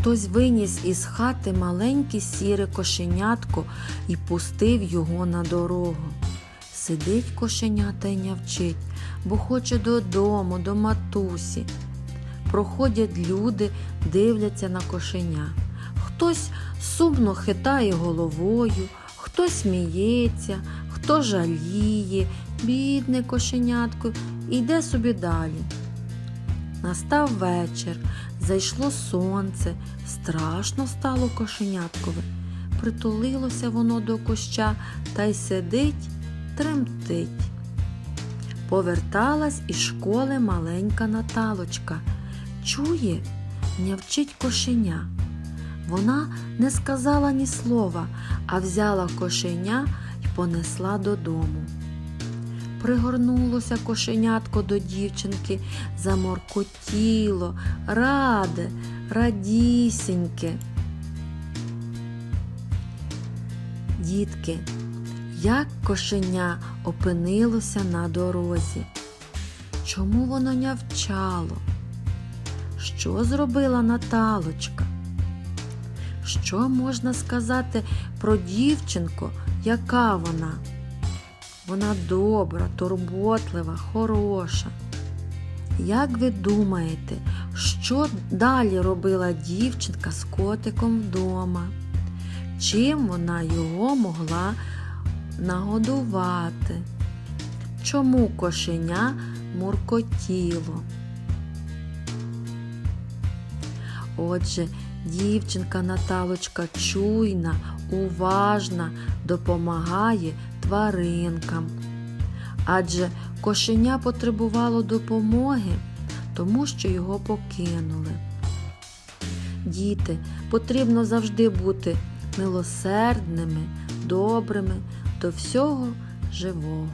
Хтось виніс із хати маленьке сіре кошенятко і пустив його на дорогу. Сидить кошеня та й нявчить, бо хоче додому, до матусі. Проходять люди, дивляться на кошеня. Хтось сумно хитає головою, хто сміється, хто жаліє, бідне кошенятко, йде собі далі. Настав вечір, зайшло сонце, страшно стало кошеняткове. Притулилося воно до куща та й сидить, тремтить. Поверталась із школи маленька Наталочка. Чує, нявчить кошеня. Вона не сказала ні слова, а взяла кошеня й понесла додому. Пригорнулося кошенятко до дівчинки, заморкотіло, раде, радісіньке. Дітки, як кошеня опинилося на дорозі? Чому воно нявчало? Що зробила Наталочка? Що можна сказати про дівчинку, яка вона? Вона добра, турботлива, хороша. Як ви думаєте, що далі робила дівчинка з котиком вдома? Чим вона його могла нагодувати? Чому кошеня муркотіло? Отже, дівчинка Наталочка чуйна, уважна, допомагає тваринкам. Адже кошеня потребувало допомоги, тому що його покинули. Діти, потрібно завжди бути милосердними, добрими до всього живого.